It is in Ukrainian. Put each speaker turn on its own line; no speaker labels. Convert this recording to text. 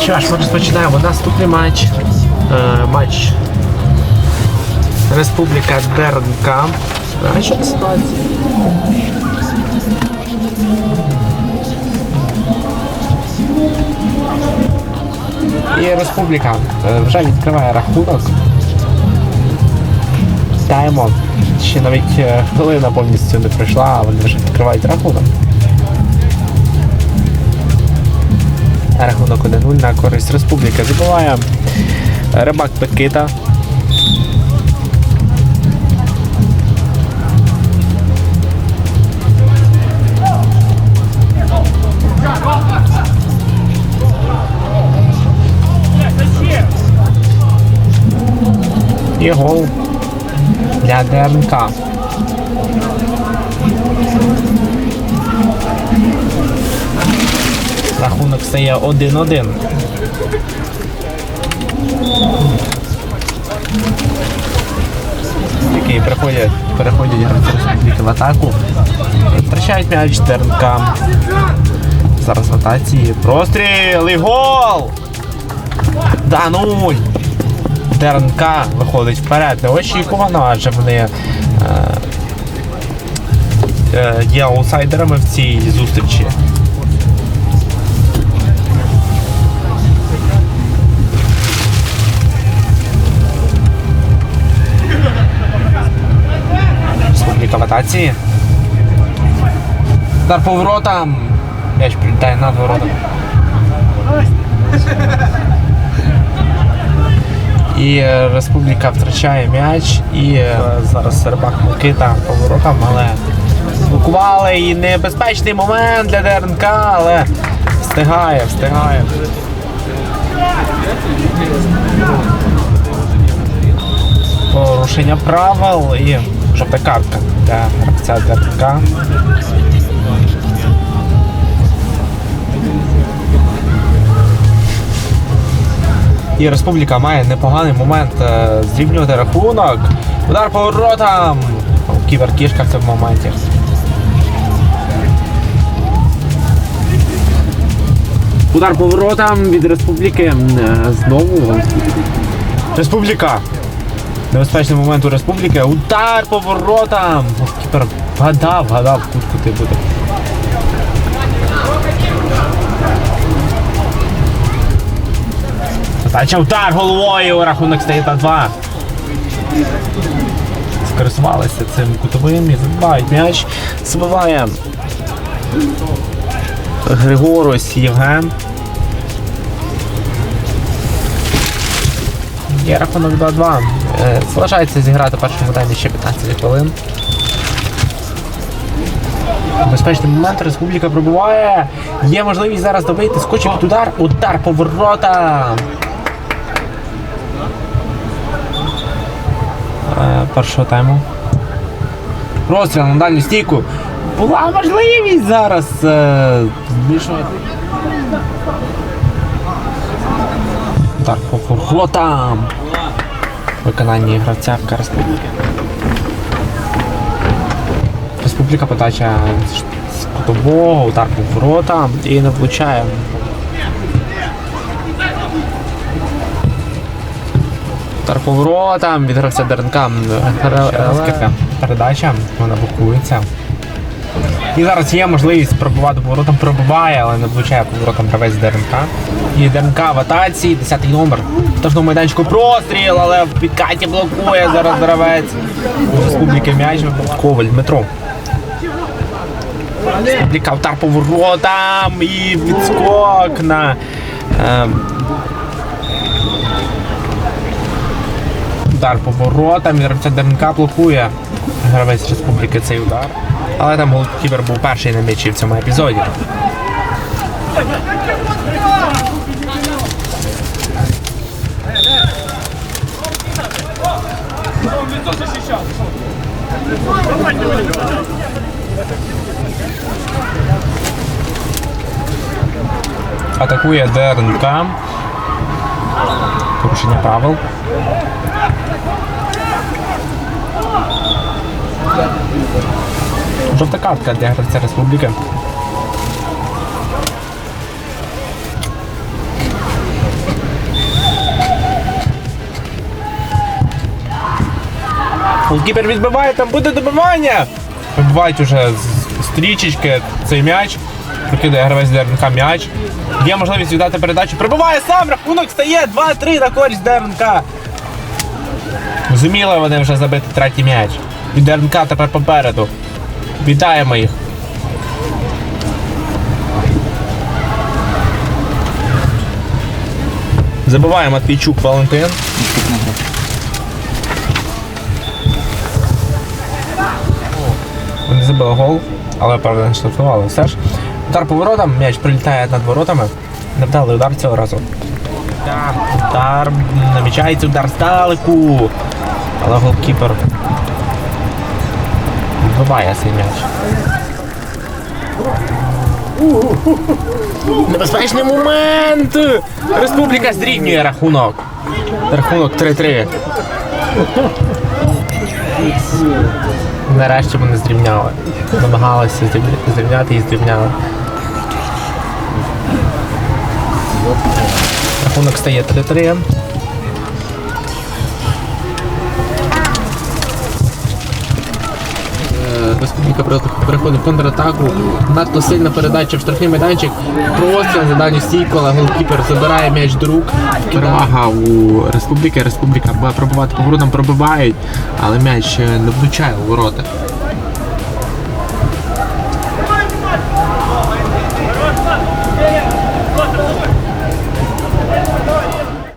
Що ж, ми розпочинаємо наступний матч. Е, матч Республіка ДРНК. А що по ситуації? І Республіка е, вже відкриває рахунок. Вітаємо. Ще навіть е, хвилина повністю не пройшла, а вони вже відкривають рахунок. Рахунок 1-0 на користь Республіки. Забуває Рибак Пекита. І для ДРНК. Рахунок стає 1-1. Який переходять, переходять гравці в атаку. Втрачають м'яч ДРНК. Зараз в. Простріл і гол! Да ну! ДРНК виходить вперед. Неочікувано, адже вони е, е, є аутсайдерами в цій зустрічі. Республіка в атаці. Удар по воротам. М'яч прилітає над воротами. І е, Республіка втрачає м'яч. І е, зараз Сербак Микита по воротам, але блокували і небезпечний момент для ДРНК, але встигає, встигає. Порушення правил і жовта картка для гравця ДРНК. І Республіка має непоганий момент е, зрівнювати рахунок. Удар по воротам! Кіберкішка в цьому моменті. Удар по воротам від Республіки е, знову. Республіка! Небезпечний момент у Республіки. Удар по воротам! Кіпер вгадав, вгадав, кут кути буде. Задача удар головою, рахунок стає на 2. Скористувалися цим кутовим і забивають м'яч. Забиває Григорось Євген. Є рахунок 2-2. Е, Залишається зіграти першому таймі ще 15 хвилин. Безпечний момент, республіка пробуває. Є можливість зараз добити, скочить удар, удар по воротам. Е, Першого тайму. Розстріл на дальню стійку. Була можливість зараз е, збільшувати. Удар по воротам. Виконання гравця в Республіки. Республіка подача з кутового, удар по воротам і не влучає. Удар по воротам від ДРНК. Передача, вона блокується. І зараз є можливість пробувати по воротам, пробиває, але не влучає по воротам гравець ДРНК. І ДРНК в атаці, 10-й номер. Тожному майданчику простріл, але в підкаті блокує зараз гравець. У Республіки м'яч Коваль Дмитро. Республіка удар поворотам і відскок на. Удар по воротам, гравця ДНК блокує гравець Республіки цей удар. Але там голкіпер був перший на м'ячі в цьому епізоді. Атакує ДРНК. Порушення правил. Жовта картка для гравця республіки. Голкіпер відбиває, там буде добивання. Вибивають уже стрічечки цей м'яч. Прокидає гравець ДРНК м'яч. Є можливість віддати передачу. Прибиває сам, рахунок стає 2-3 на користь ДРНК. Зуміли вони вже забити третій м'яч. І ДРНК тепер попереду. Вітаємо їх. Забиває Матвійчук Валентин. Вони забили гол, але правда не штрафували. Все ж. Удар по воротам, м'яч прилітає над воротами. Невдалий удар цього разу. Удар, намічається удар здалеку. Але голкіпер вбиває цей м'яч. Небезпечний момент! Республіка зрівнює рахунок. Рахунок 3-3. Нарешті вони зрівняли. Намагалися зрівня- зрівняти і зрівняли. Рахунок стає 3-3. Республіка переходить в контратаку. Надто сильна передача в штрафний майданчик. Простріл за дані стійку, але голкіпер забирає м'яч до рук. Перевага у республіки. Республіка буде пробивати по грудам, пробивають, але м'яч е, не влучає у ворота.